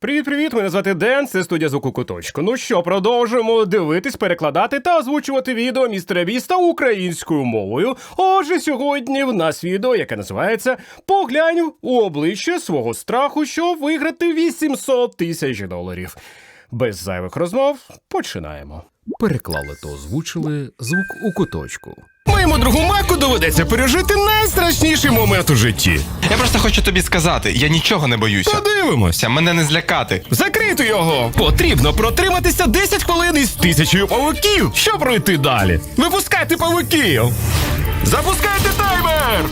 Привіт-привіт, мене звати Ден, це студія звуку куточку. Ну що, продовжуємо дивитись, перекладати та озвучувати відео містера Біста українською мовою. Отже, сьогодні в нас відео, яке називається Поглянь у обличчя свого страху, щоб виграти 800 тисяч доларів. Без зайвих розмов починаємо. Переклали та озвучили звук у куточку. Моєму другу Маку доведеться пережити найстрашніший момент у житті. Я просто хочу тобі сказати, я нічого не боюся. Подивимось. Ся, Мене не злякати. Закрити його! Потрібно протриматися 10 хвилин із тисячею павуків, щоб пройти далі. Випускайте павуків! Запускайте таймер!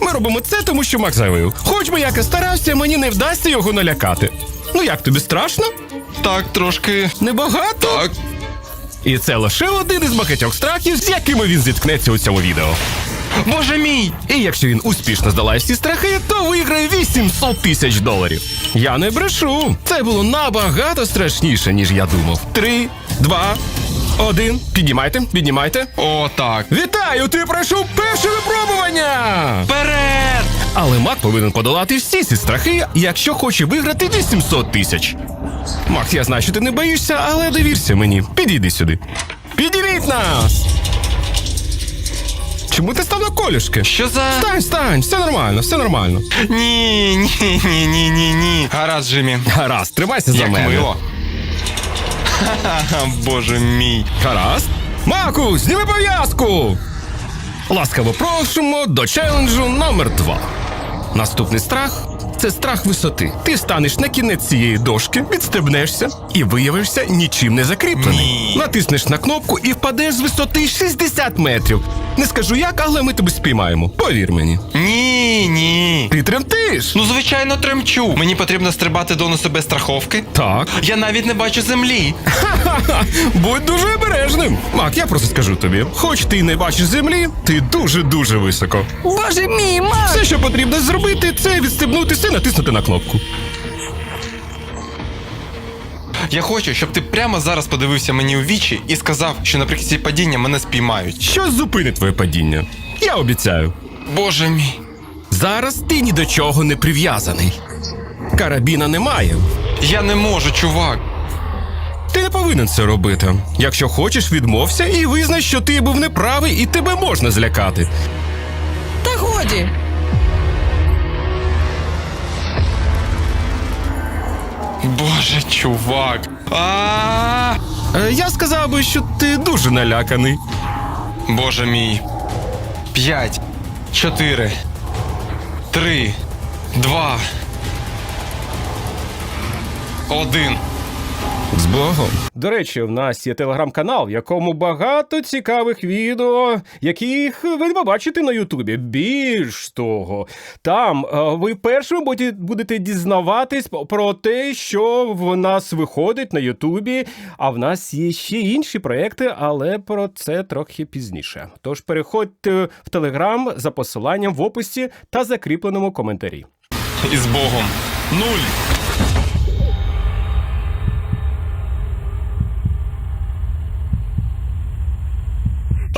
Ми робимо це, тому що Мак заявив. Хоч би як і старався, мені не вдасться його налякати. Ну як тобі страшно? Так, трошки. Небагато? Так. І це лише один із багатьох страхів, з якими він зіткнеться у цьому відео. Боже мій! І якщо він успішно здолає всі страхи, то виграє 800 тисяч доларів. Я не брешу. Це було набагато страшніше, ніж я думав. Три, два, один. Піднімайте, піднімайте. О, так. Вітаю! Ти пройшов перше випробування! Вперед! Але Мак повинен подолати всі ці страхи, якщо хоче виграти 800 тисяч. Макс, я знаю, що ти не боїшся, але довірся мені. Підійди сюди. Підійдіть нас! Чому ти став на колюшки? Що за. Стань, стань, все нормально, все нормально. Ні, ні, ні, ні, ні, ні. Гаразд, Джиммі. Гаразд, тримайся за Як мене. мило. Ха-ха, Боже мій. Гаразд. Маку, зніми пов'язку! Ласкаво просимо до челенджу номер 2 Наступний страх це страх висоти. Ти станеш на кінець цієї дошки, відстебнешся і виявишся нічим не закріплений. Ні. Натиснеш на кнопку і впадеш з висоти 60 метрів. Не скажу як, але ми тебе спіймаємо. Повір мені. Ні, ні. Ти тремтиш? Ну, звичайно, тремчу. Мені потрібно стрибати доносу без страховки. Так. Я навіть не бачу землі. Ха-ха, будь дуже обережним. Мак, я просто скажу тобі: хоч ти й не бачиш землі, ти дуже-дуже високо. Боже мій, Мак! Все, що потрібно зробити, це відстебнутися і натиснути на кнопку. Я хочу, щоб ти прямо зараз подивився мені у вічі і сказав, що наприкінці падіння мене спіймають. Що зупинить твоє падіння? Я обіцяю. Боже мій. Зараз ти ні до чого не прив'язаний. Карабіна немає. Я не можу, чувак. Ти не повинен це робити. Якщо хочеш, відмовся і визнай, що ти був неправий і тебе можна злякати. Та годі! Боже, чувак. А! Е, Я сказав би, що ти дуже наляканий. Боже мій. П'ять, чотири, три, два. Один. З Богом. До речі, в нас є телеграм-канал, в якому багато цікавих відео, яких ви не побачите на Ютубі. Більш того, там е, ви першими будете- будете дізнаватись про те, що в нас виходить на Ютубі. А в нас є ще інші проекти, але про це трохи пізніше. Тож переходьте в телеграм за посиланням в описі та закріпленому коментарі. І з Богом. Нуль.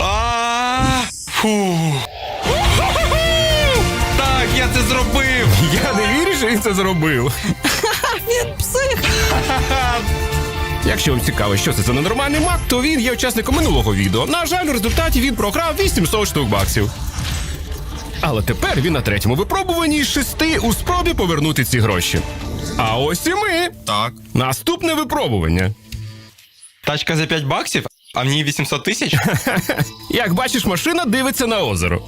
А! Фу. Так, я це зробив. Я не вірю, що він це зробив. Він псих! Якщо вам цікаво, що це за ненормальний мак, то він є учасником минулого відео. На жаль, у результаті він програв 800 штук баксів. Але тепер він на третьому випробуванні шести у спробі повернути ці гроші. А ось і ми. Так. Наступне випробування. Тачка за 5 баксів, а в ній 800 тисяч? Як бачиш, машина дивиться на озеро.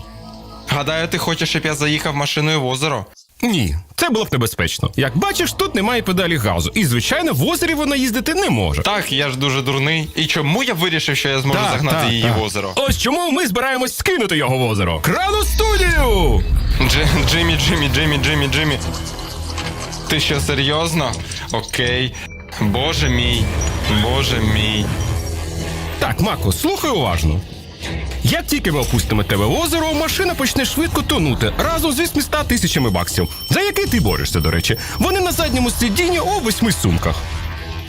Гадаю, ти хочеш, щоб я заїхав машиною в озеро? Ні, це було б небезпечно. Як бачиш, тут немає педалі газу, і звичайно, в озері вона їздити не може. Так, я ж дуже дурний. І чому я вирішив, що я зможу загнати її в озеро? Ось чому ми збираємось скинути його в озеро. Крану студію! Дж- Джиммі, Джиммі, Джиммі, Джиммі, Джиммі. Ти що, серйозно? Окей. Боже мій. Боже мій. Так, Мако, слухай уважно. Як тільки ми опустимо тебе в озеро, машина почне швидко тонути разом з 800 тисячами баксів, за який ти борешся, до речі. Вони на задньому сидінні у восьми сумках.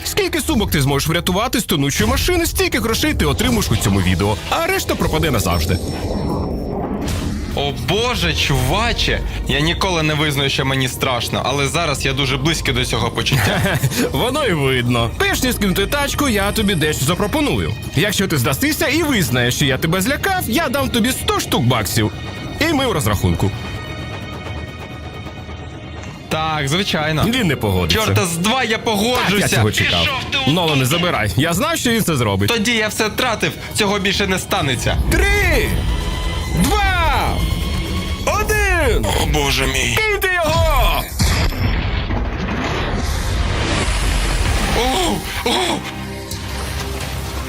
Скільки сумок ти зможеш врятувати з тонучої машини, стільки грошей ти отримаєш у цьому відео, а решта пропаде назавжди. О боже, чуваче! Я ніколи не визнаю, що мені страшно, але зараз я дуже близько до цього почуття. Воно й видно. Перш ніж скинути тачку, я тобі дещо запропоную. Якщо ти здастися і визнаєш, що я тебе злякав, я дам тобі 100 штук баксів. І ми в розрахунку. Так, звичайно. Він не погодиться. Чорта з два я так, погоджуся. я цього чекав. Ноло, не забирай. Я знав, що він це зробить. Тоді я все втратив, цього більше не станеться. Три, два, один. О боже мій. Киньте його! О,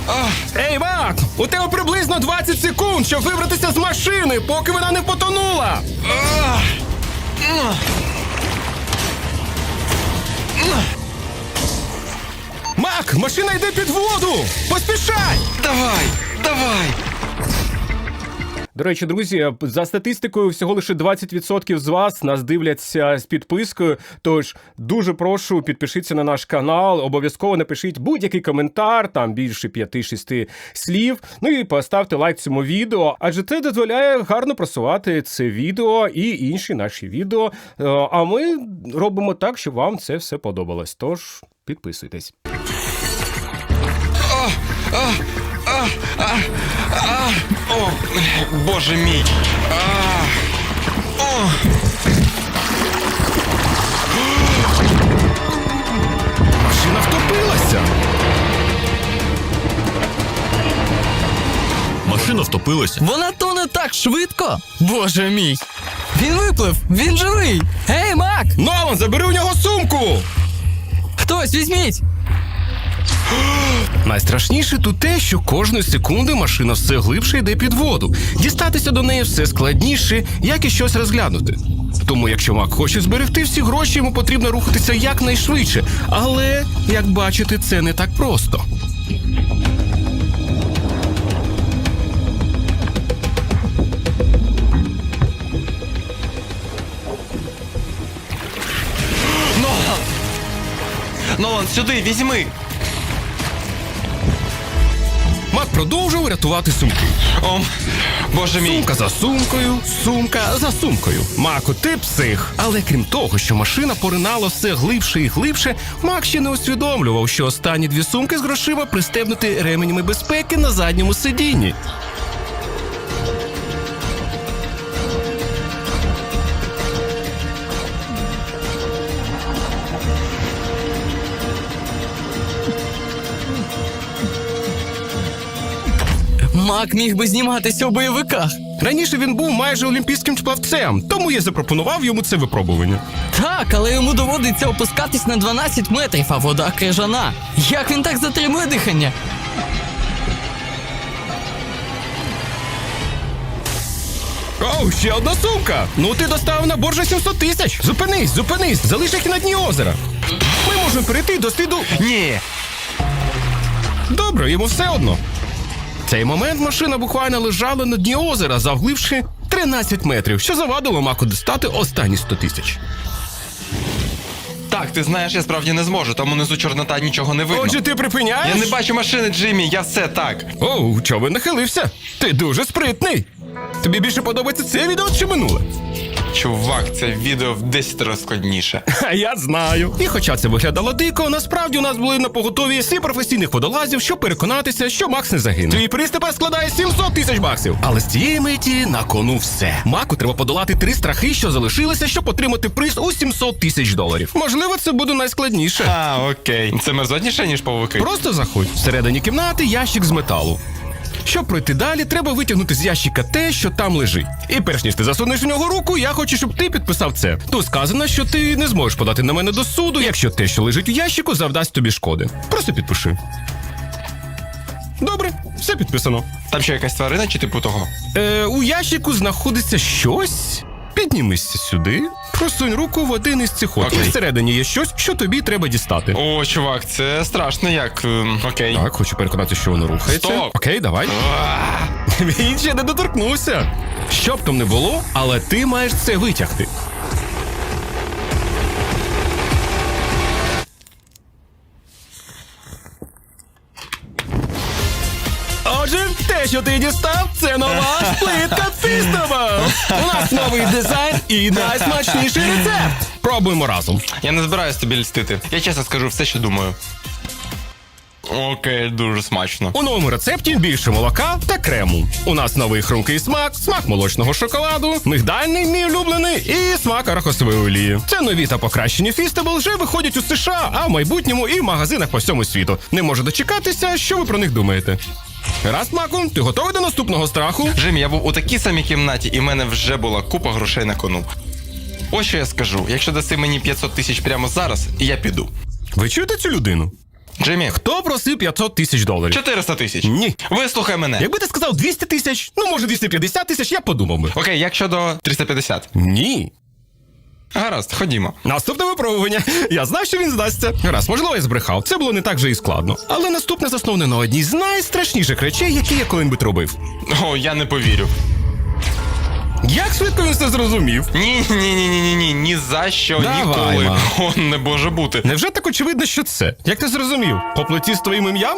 о, Ей, Мак! У тебе приблизно 20 секунд, щоб вибратися з машини, поки вона не потонула. Мак, машина йде під воду! Поспішай! Давай, давай. До речі, друзі, за статистикою, всього лише 20% з вас нас дивляться з підпискою. Тож дуже прошу, підпишіться на наш канал. Обов'язково напишіть будь-який коментар, там більше 5-6 слів. Ну і поставте лайк цьому відео, адже це дозволяє гарно просувати це відео і інші наші відео. Е, А ми робимо так, щоб вам це все подобалось. Тож підписуйтесь. О, боже мій. А. О. Машина втопилася. Машина втопилася. Вона тоне так швидко. Боже мій. Він виплив, він живий. Гей, Мак! Нолан, забери у нього сумку! Хтось візьміть! Найстрашніше тут те, що кожної секунди машина все глибше йде під воду. Дістатися до неї все складніше, як і щось розглянути. Тому, якщо Мак хоче зберегти всі гроші, йому потрібно рухатися якнайшвидше. Але, як бачите, це не так просто. Нолан! Нолан, сюди, візьми! Мак продовжував рятувати сумки. О, боже мій. Сумка за сумкою, сумка за сумкою. Мако, ти псих. Але крім того, що машина поринала все глибше і глибше, Мак ще не усвідомлював, що останні дві сумки з грошима пристебнуті ременями безпеки на задньому сидінні. Мак міг би зніматися у бойовиках. Раніше він був майже олімпійським плавцем, тому я запропонував йому це випробування. Так, але йому доводиться опускатись на 12 метрів, а вода крижана. Як він так затримує дихання? Оу, ще одна сумка! Ну ти доставив на боржа 700 тисяч. Зупинись, зупинись, залиш їх на дні озера. Ми можемо перейти до сліду. Ні. Добре, йому все одно. Цей момент машина буквально лежала на дні озера, завгливши 13 метрів, що завадило маку дістати останні 100 тисяч. Так, ти знаєш, я справді не зможу, там унизу чорнота нічого не видно. Отже, ти припиняєш? Я не бачу машини, Джиммі, я все так. Оу, чого нахилився? Ти дуже спритний. Тобі більше подобається це відео чи минуле? Чувак, це відео в 10 разів складніше. А я знаю. І хоча це виглядало дико, насправді у нас були на поготові всі професійних водолазів, щоб переконатися, що Макс не загине. Твій приз тепер складає 700 тисяч баксів. Але з цієї миті на кону все. Маку треба подолати три страхи, що залишилися, щоб отримати приз у 700 тисяч доларів. Можливо, це буде найскладніше. А, окей. Це мерзотніше, ніж павуки. Просто заходь. Всередині кімнати ящик з металу. Щоб пройти далі, треба витягнути з ящика те, що там лежить. І перш ніж ти засунеш в нього руку, я хочу, щоб ти підписав це. Тут сказано, що ти не зможеш подати на мене до суду, якщо те, що лежить у ящику, завдасть тобі шкоди. Просто підпиши. Добре, все підписано. Там що якась тварина чи типу того? Е, у ящику знаходиться щось. Піднімися сюди, просунь руку в один із цих отворів. Окей. Всередині є щось, що тобі треба дістати. О, чувак, це страшно як. ем, окей. Так, хочу переконатися, що воно рухається. Стоп! Окей, давай. Він ще не доторкнувся. Що б там не було, але ти маєш це витягти. Що ти дістав? Це нова плитка фістабл! У нас новий дизайн і найсмачніший рецепт. Пробуємо разом. Я не збираюсь тобі льстити. Я чесно скажу все, що думаю. Окей, дуже смачно. У новому рецепті більше молока та крему. У нас новий хрумкий смак, смак молочного шоколаду, мигдальний мій улюблений і смак арахосової олії. Це нові та покращені фістабл вже виходять у США, а в майбутньому і в магазинах по всьому світу. Не можу дочекатися, що ви про них думаєте. Раз, Маку, ти готовий до наступного страху? Джиммі, я був у такій самій кімнаті, і в мене вже була купа грошей на кону. Ось що я скажу: якщо даси мені 500 тисяч прямо зараз, я піду. Ви чуєте цю людину? Джиммі, Хто просив 500 тисяч доларів? 400 тисяч. Ні. Вислухай мене. Якби ти сказав 200 тисяч, ну може 250 тисяч, я б подумав би. Окей, як щодо 350? Ні. Гаразд, ходімо. Наступне випробування. Я знав, що він здасться. Раз, можливо, я збрехав. Це було не так же і складно. Але наступне засноване на одній з найстрашніших речей, які я коли-небудь робив. О, я не повірю. Як швидко він це зрозумів? Ні, ні, ні, ні, ні, ні, ні за що Давай, ніколи. ма. О, не може бути. Невже так очевидно, що це? Як ти зрозумів? По плиті з твоїм ім'ям?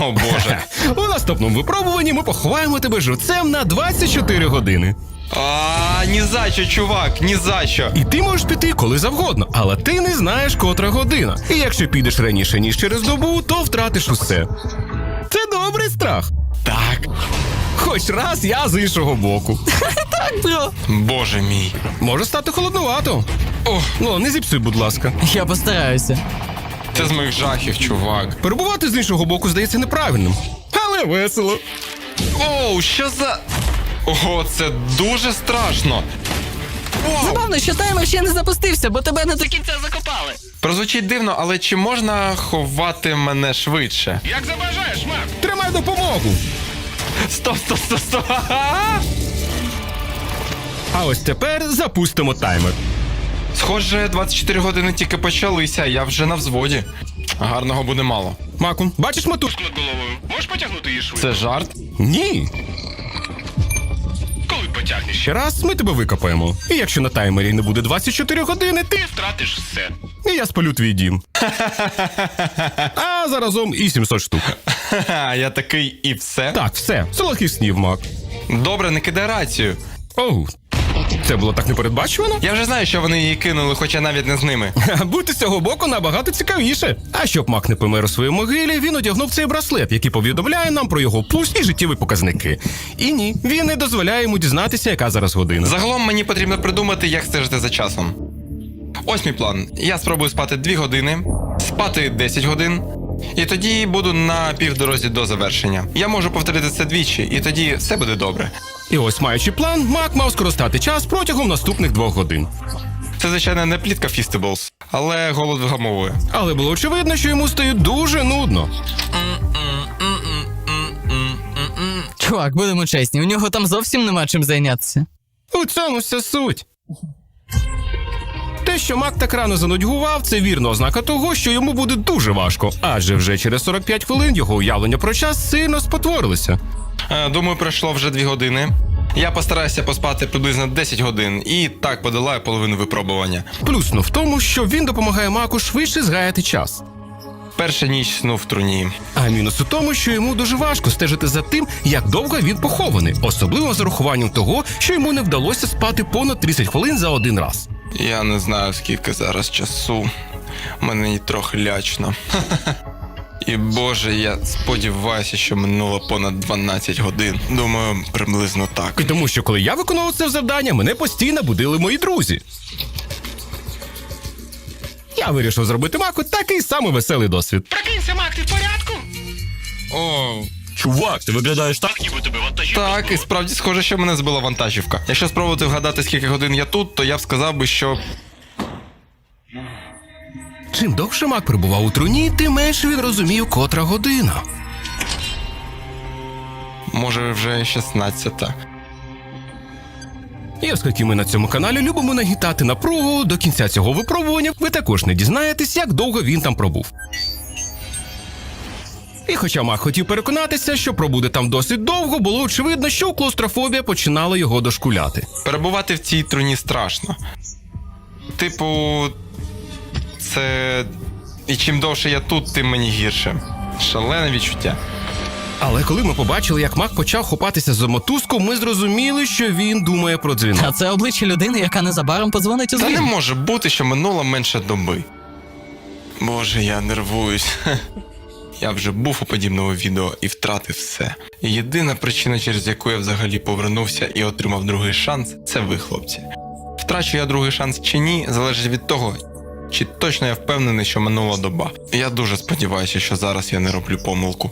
О боже. У наступному випробуванні ми поховаємо тебе живцем на 24 години. А, ні за що, чувак, ні за що. І ти можеш піти коли завгодно, але ти не знаєш, котра година. І якщо підеш раніше, ніж через добу, то втратиш усе. Це добрий страх. Так. Хоч раз я з іншого боку. Так, бро. Боже мій. Може стати холоднувато. О, Ну, не зіпсуй, будь ласка. Я постараюся. це з моїх жахів, чувак. Перебувати з іншого боку здається неправильним. Але весело. Оу, що за. Ого, це дуже страшно. Забавно, що таймер ще не запустився, бо тебе не до кінця закопали. Прозвучить дивно, але чи можна ховати мене швидше? Як забажаєш, Мак? Тримай допомогу. Стоп, стоп, стоп, стоп. Ага. А ось тепер запустимо таймер. Схоже, 24 години тільки почалися, я вже на взводі. Гарного буде мало. Маку, бачиш мотузку над головою? Можеш потягнути її швидко? Це жарт? Ні. Ще раз ми тебе викопаємо. І якщо на таймері не буде 24 години, ти. втратиш все. І я спалю твій дім. а заразом і 700 штук. Я такий і все. Так, все. Солодких снів, Мак. Добре, не кидай рацію. Оу. Це було так непередбачувано? Я вже знаю, що вони її кинули, хоча навіть не з ними. Бути з цього боку набагато цікавіше. А щоб Мак не помер у своїй могилі, він одягнув цей браслет, який повідомляє нам про його пульс і життєві показники. І ні, він не дозволяє йому дізнатися, яка зараз година. Загалом мені потрібно придумати, як стежити за часом. Ось мій план. Я спробую спати 2 години, спати 10 годин, і тоді буду на півдорозі до завершення. Я можу повторити це двічі, і тоді все буде добре. І ось маючи план, Мак мав скористати час протягом наступних двох годин. Це, звичайно, не плітка Фістеблс, але голод вгамовує. Але було очевидно, що йому стає дуже нудно. Чувак, будемо чесні, у нього там зовсім нема чим зайнятися. У цьому вся суть. Те, що Мак так рано занудьгував, це вірна ознака того, що йому буде дуже важко, адже вже через 45 хвилин його уявлення про час сильно спотворилося. Е, Думаю, пройшло вже 2 години. Я постараюся поспати приблизно 10 годин і так подолаю половину випробування. Плюс ну в тому, що він допомагає Маку швидше згаяти час. Перша ніч сну в труні. А мінус у тому, що йому дуже важко стежити за тим, як довго він похований, особливо з урахуванням того, що йому не вдалося спати понад 30 хвилин за один раз. Я не знаю, скільки зараз часу. Мені трохи лячно. І боже, я сподіваюся, що минуло понад 12 годин. Думаю, приблизно так. І тому, що коли я виконував це завдання, мене постійно будили мої друзі. Я вирішив зробити Маку такий самий веселий досвід. Прокинься, Мак, ти в порядку? О, Чувак, ти виглядаєш так, ніби тебе вантажівка. так, і справді схоже, що мене збила вантажівка. Якщо спробувати вгадати, скільки годин я тут, то я б сказав би, що Чим довше Мак перебував у труні, тим менше він розумів, котра година. може вже 16. І оскільки ми на цьому каналі любимо нагітати напругу, до кінця цього випробування ви також не дізнаєтесь, як довго він там пробув. І хоча Мак хотів переконатися, що пробуде там досить довго, було очевидно, що клаустрофобія починала його дошкуляти. Перебувати в цій труні страшно. Типу, це. І чим довше я тут, тим мені гірше. Шалене відчуття. Але коли ми побачили, як Мак почав хопатися за мотузку, ми зрозуміли, що він думає про дзвінок. А це обличчя людини, яка незабаром подзвонить у Та не може бути, що минуло менше доби. Боже, я нервуюсь. Я вже був у подібному відео і втратив все. Єдина причина, через яку я взагалі повернувся і отримав другий шанс, це ви, хлопці. Втрачу я другий шанс чи ні, залежить від того, чи точно я впевнений, що минула доба. Я дуже сподіваюся, що зараз я не роблю помилку.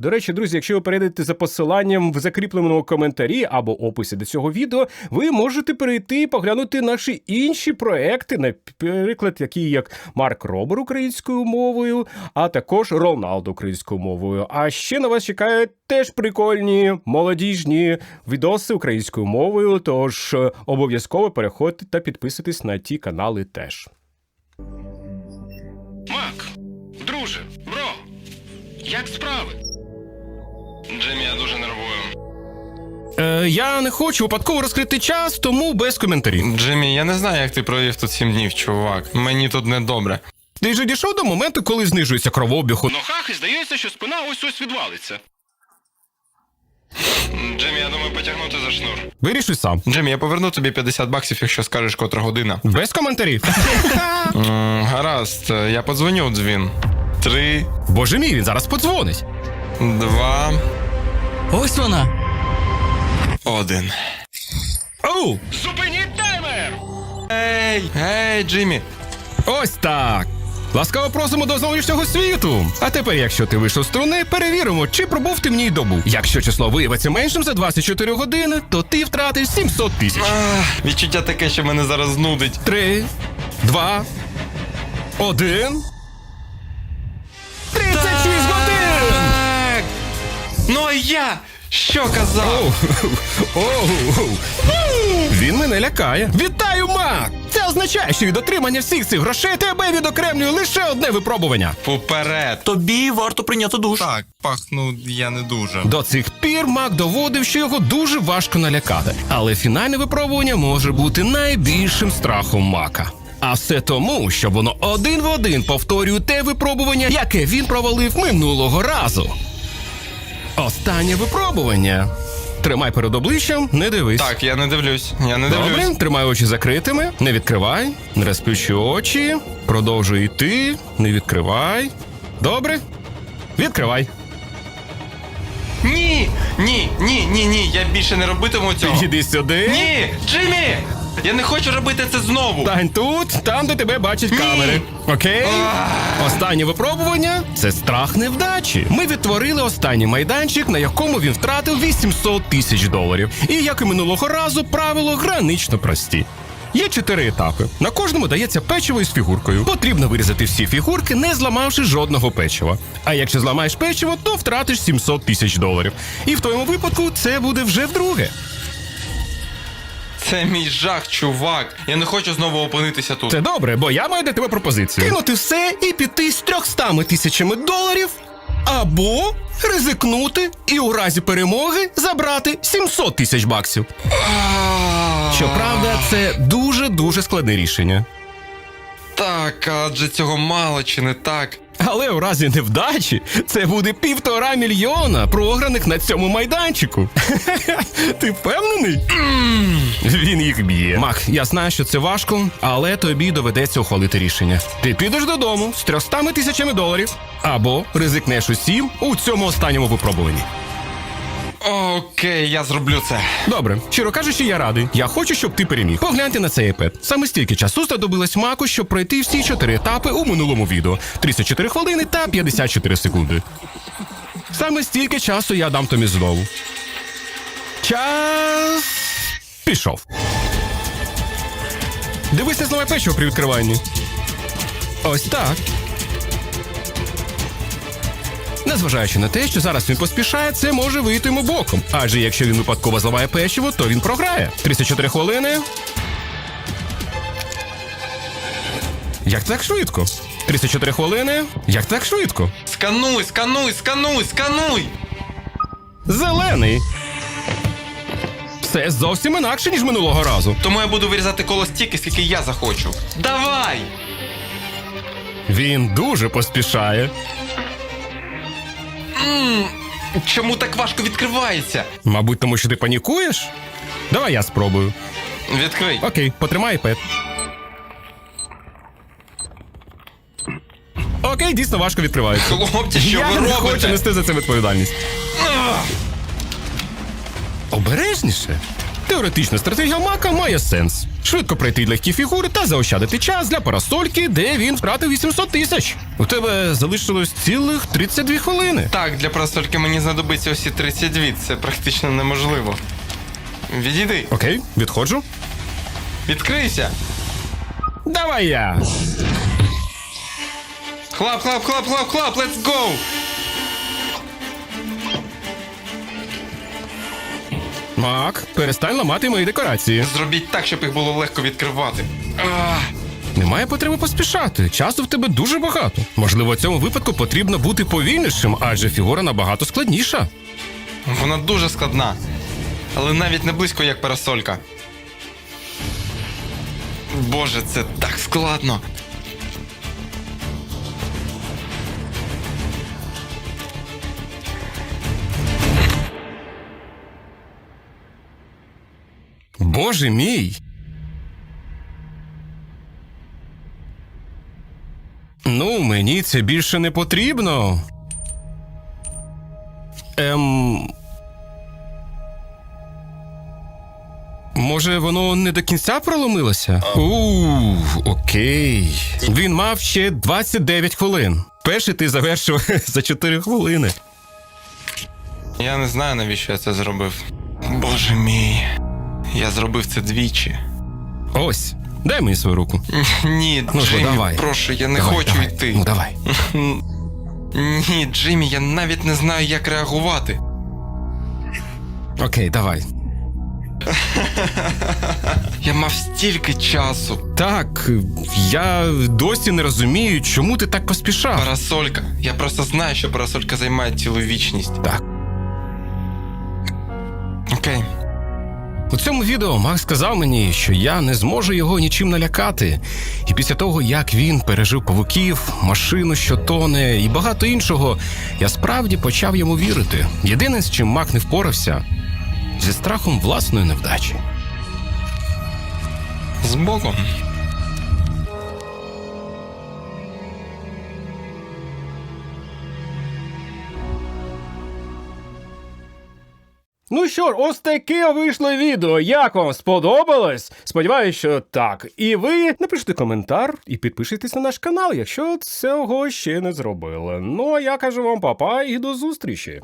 До речі, друзі, якщо ви перейдете за посиланням в закріпленому коментарі або описі до цього відео, ви можете перейти і поглянути наші інші проекти, наприклад, такі як Марк Робер українською мовою, а також Роналдо українською мовою. А ще на вас чекають теж прикольні молодіжні відоси українською мовою. Тож е, обов'язково переходьте та підписуйтесь на ті канали теж. Мак, друже, бро, як справи? Джиммі, я дуже нервую. Е, я не хочу випадково розкрити час, тому без коментарів. Джиммі, я не знаю, як ти провів тут сім днів, чувак. Мені тут недобре. Ти вже дійшов до моменту, коли знижується кровообіг. Ну хах, і здається, що спина ось ось відвалиться. Джиммі, я думаю, потягнути за шнур. Вирішуй сам. Джиммі, я поверну тобі 50 баксів, якщо скажеш, котра година. Без коментарів. М, гаразд, я подзвоню у дзвін. Три, Боже мій, він зараз подзвонить. Два, Ось вона. один. Оу! Зупиніть таймер! Ей! Ей, Джиммі! Ось так. Ласкаво просимо до зовнішнього світу. А тепер, якщо ти вийшов з струни, перевіримо, чи пробув ти в ній добу. Якщо число виявиться меншим за 24 години, то ти втратиш 700 тисяч. Відчуття таке, що мене зараз знудить. Три, два, один. Ну а я! Що казав? Оу, оу. Він мене лякає. Вітаю, Мак! Це означає, що від отримання всіх цих грошей тебе відокремлює лише одне випробування. Поперед. Тобі варто прийняти душ. Так, пахну я не дуже. До цих пір Мак доводив, що його дуже важко налякати. Але фінальне випробування може бути найбільшим страхом Мака. А все тому, що воно один в один повторює те випробування, яке він провалив минулого разу. Останнє випробування. Тримай перед обличчям, не дивись. Так, я не дивлюсь. Я не дивлюсь. Добре, тримай очі закритими, не відкривай, не розплющуй очі, продовжуй йти, не відкривай. Добре? Відкривай. Ні! Ні, ні, ні, ні. Я більше не робитиму цього. Підійди сюди. Ні! Джиммі! Я не хочу робити це знову. Стань тут, там, де тебе бачать камери. Окей? Останнє випробування це страх невдачі. Ми відтворили останній майданчик, на якому він втратив 800 тисяч доларів. І як і минулого разу, правило гранично прості. Є чотири етапи. На кожному дається печиво із фігуркою. Потрібно вирізати всі фігурки, не зламавши жодного печива. А якщо зламаєш печиво, то втратиш 700 тисяч доларів. І в твоєму випадку це буде вже вдруге. Це мій жах, чувак. Я не хочу знову опинитися тут. Це добре, бо я маю для тебе пропозицію. Кинути все і піти з 300 тисячами доларів, або ризикнути і у разі перемоги забрати 700 тисяч баксів. Щоправда, це дуже дуже складне рішення. Так, адже цього мало чи не так. Але у разі невдачі це буде півтора мільйона програних на цьому майданчику. Ти впевнений? Він їх б'є. Мак, я знаю, що це важко, але тобі доведеться ухвалити рішення. Ти підеш додому з 300 тисячами доларів або ризикнеш усім у цьому останньому випробуванні. Окей, я зроблю це. Добре, щиро кажучи, я радий. Я хочу, щоб ти переміг. Погляньте на цей iPad. Саме стільки часу знадобилось маку, щоб пройти всі чотири етапи у минулому відео: 34 хвилини та 54 секунди. Саме стільки часу я дам тобі знову. Час пішов. Дивися знову печиво при відкриванні. Ось так. Незважаючи на те, що зараз він поспішає, це може вийти йому боком. Адже якщо він випадково зламає печиво, то він програє. 34 хвилини. Як так швидко? 34 хвилини. Як так швидко? Скануй, скануй, скануй, скануй! Зелений. Все зовсім інакше, ніж минулого разу. Тому я буду вирізати коло стільки, скільки я захочу. Давай! Він дуже поспішає. Чому так важко відкривається? Мабуть, тому що ти панікуєш? Давай я спробую. Відкрий. Окей, потримай пет. Окей, дійсно важко відкривається. Хлопці, що я ви не хочу нести за це відповідальність. Обережніше. Теоретично, стратегія Мака має сенс. Швидко пройти легкі фігури та заощадити час для парасольки, де він втратив 800 тисяч. У тебе залишилось цілих 32 хвилини. Так, для парасольки мені знадобиться усі 32, це практично неможливо. Відійди, Окей, відходжу. відкрийся! Давай я. Хлап, хлап, хлап, хлап, хлап, let's go! Мак, перестань ламати мої декорації. Зробіть так, щоб їх було легко відкривати. Ах, Немає потреби поспішати. Часу в тебе дуже багато. Можливо, в цьому випадку потрібно бути повільнішим, адже фігура набагато складніша. вона дуже складна, але навіть не близько як парасолька. Боже, це так складно. Боже мій. Ну, мені це більше не потрібно. Ем. Може, воно не до кінця проломилося? У, окей. Він мав ще 29 хвилин. Перший ти завершив за 4 хвилини. Я не знаю, навіщо я це зробив. Боже мій. Я зробив це двічі. Ось, дай мені свою руку. Ні, Ну ж, Джиммі, давай. прошу, я не Давай, хочу давай. йти. Ну давай. Ні, Джиммі, я навіть не знаю, як реагувати. Окей, давай. Я мав стільки часу. Так, я досі не розумію, чому ти так поспішав. Парасолька. Я просто знаю, що парасолька займає цілу вічність. Так. Окей. У цьому відео Макс сказав мені, що я не зможу його нічим налякати. І після того, як він пережив павуків, машину, що тоне і багато іншого, я справді почав йому вірити. Єдине, з чим Мак не впорався, зі страхом власної невдачі. З Богом. Ну що ж, ось таке вийшло відео. Як вам сподобалось? Сподіваюсь, що так. І ви напишіть коментар і підпишіться на наш канал, якщо цього ще не зробили. Ну а я кажу вам папа і до зустрічі.